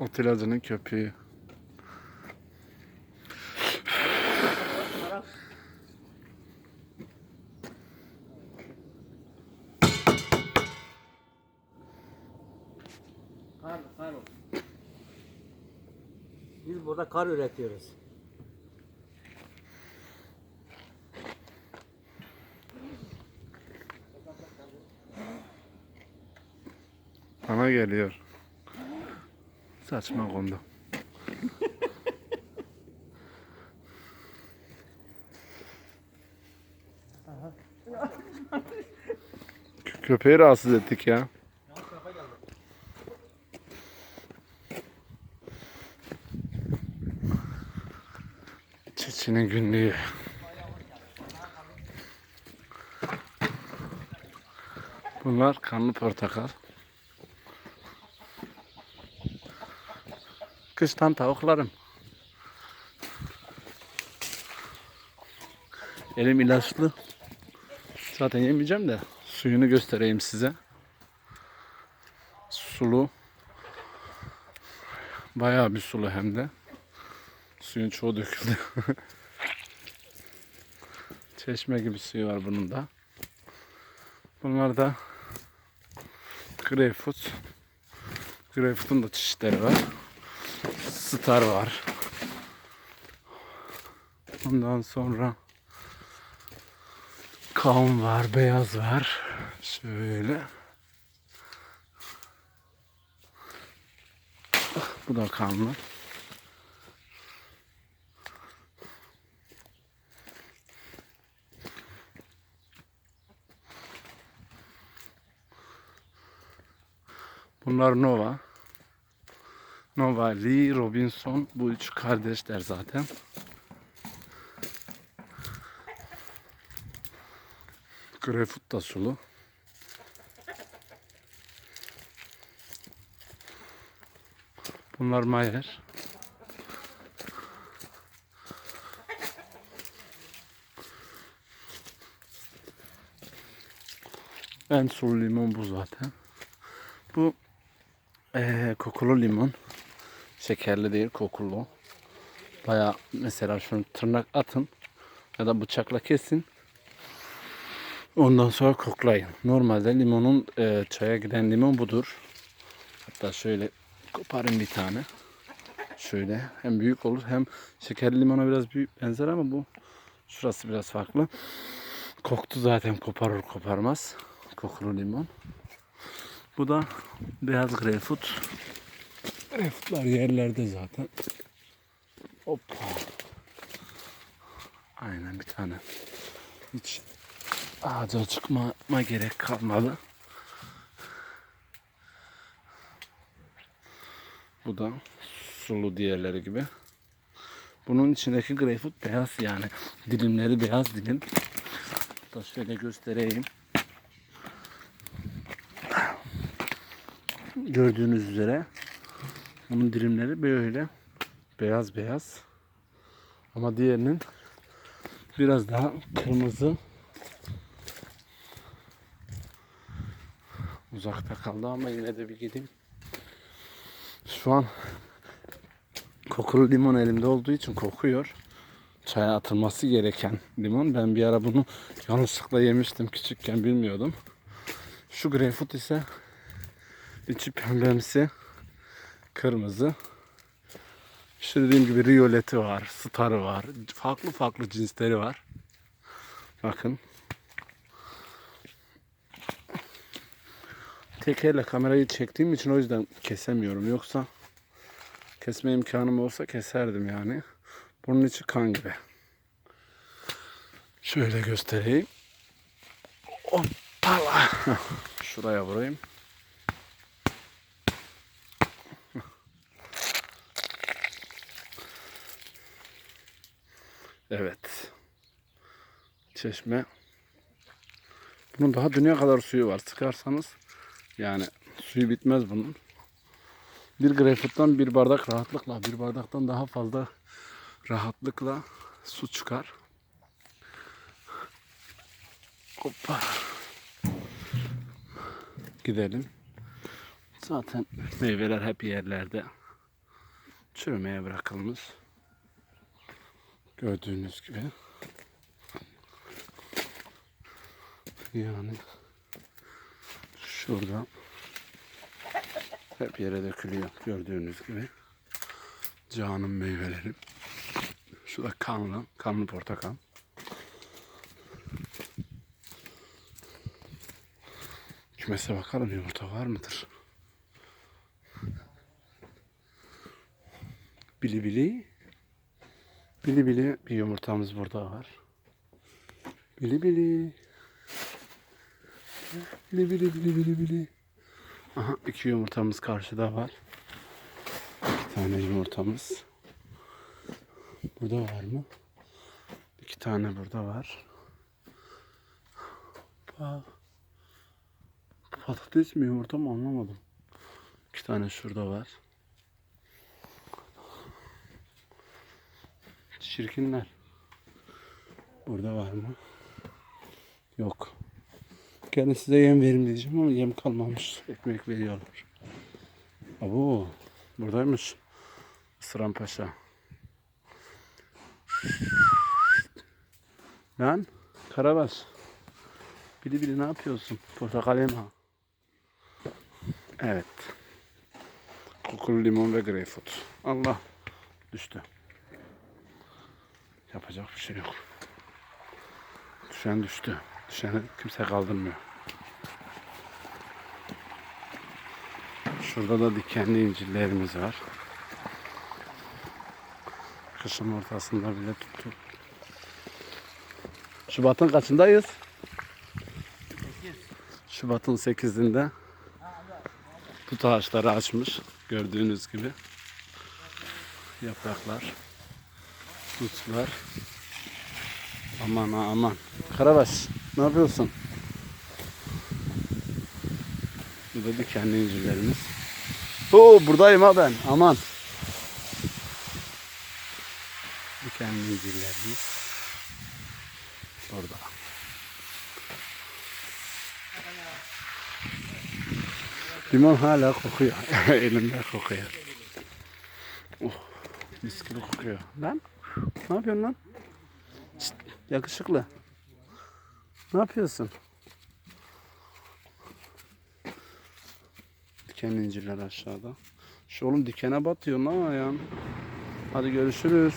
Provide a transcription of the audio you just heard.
Otelacının köpeği. Kar, kar o. Biz burada kar üretiyoruz. Bana geliyor. Saçma konuda. Kö- Köpeği rahatsız ettik ya. Çiçinin günlüğü. Bunlar kanlı portakal. Kıştan tavuklarım. Elim ilaçlı. Zaten yemeyeceğim de suyunu göstereyim size. Sulu. Bayağı bir sulu hem de. Suyun çoğu döküldü. Çeşme gibi suyu var bunun da. Bunlar da greyfurt. Greyfurt'un da çeşitleri var. Star var. Ondan sonra kavun var, beyaz var. Şöyle. Bu da kanlı. Bunlar Nova. Nova, Lee, Robinson. Bu üç kardeşler zaten. Greyfurt da sulu. Bunlar Mayer. En sulu limon bu zaten. Bu eee, kokulu limon. Şekerli değil, kokulu. Baya mesela şunu tırnak atın ya da bıçakla kesin. Ondan sonra koklayın. Normalde limonun eee, çaya giden limon budur. Hatta şöyle koparın bir tane. Şöyle hem büyük olur hem şekerli limona biraz büyük benzer ama bu şurası biraz farklı. Koktu zaten koparır koparmaz. Kokulu limon. Bu da beyaz greyfurt. Greyfurtlar yerlerde zaten. Hoppa. Aynen bir tane. Hiç ağaca çıkmama gerek kalmadı. Bu da sulu diğerleri gibi. Bunun içindeki greyfurt beyaz yani. Dilimleri beyaz dilim. Da şöyle göstereyim. Gördüğünüz üzere bunun dilimleri böyle beyaz beyaz. Ama diğerinin biraz daha kırmızı. Uzakta kaldı ama yine de bir gideyim. Şu an kokulu limon elimde olduğu için kokuyor. Çaya atılması gereken limon. Ben bir ara bunu yanlışlıkla yemiştim küçükken bilmiyordum. Şu greyfurt ise içi pembemsi, kırmızı. İşte dediğim gibi riyoleti var, starı var. Farklı farklı cinsleri var. Bakın. Tek elle kamerayı çektiğim için o yüzden kesemiyorum. Yoksa kesme imkanım olsa keserdim yani. Bunun içi kan gibi. Şöyle göstereyim. Hoppala. Şuraya vurayım. Evet. Çeşme. Bunun daha dünya kadar suyu var. Sıkarsanız yani suyu bitmez bunun. Bir greyfurttan bir bardak rahatlıkla, bir bardaktan daha fazla rahatlıkla su çıkar. Hoppa. Gidelim. Zaten meyveler hep yerlerde. çürümeye bırakılmış. Gördüğünüz gibi. Yani şurada hep yere dökülüyor gördüğünüz gibi. Canım meyvelerim. Şu da kanlı, kanlı portakal. Kümese bakalım yumurta var mıdır? Bili bili. Bili bili bir yumurtamız burada var. Bili bili. Bili bili bili bili bili. Aha iki yumurtamız karşıda var. İki tane yumurtamız. Burada var mı? İki tane burada var. Pa- Patates mi yumurta mı anlamadım. İki tane şurada var. Çirkinler. Burada var mı? Yok. Gelin size yem verim diyeceğim ama yem kalmamış. Ekmek veriyorlar. Abo, buradaymış. Sıran Paşa. Lan, Karabaş. Bili bili ne yapıyorsun? Portakal yeme. Evet. Kokulu limon ve greyfurt. Allah düştü. Yapacak bir şey yok. Düşen düştü. Düşeni kimse kaldırmıyor. Şurada da dikenli incirlerimiz var. Kışın ortasında bile tuttu. Şubat'ın kaçındayız? Şubat'ın 8'inde tut ağaçları açmış. Gördüğünüz gibi. Yapraklar. Tutlar. Aman ha aman. Karabaş ne yapıyorsun? Bu da dikenli incirlerimiz. Oo buradayım ha ben. Aman. Dikenli incirlerimiz. Orada. Limon hala kokuyor. Elimde kokuyor. Oh, mis gibi kokuyor. Lan ne yapıyorsun lan? Şşt, yakışıklı. Ne yapıyorsun? Diken incirler aşağıda. Şu oğlum dikene batıyor lan ayağın. Hadi görüşürüz.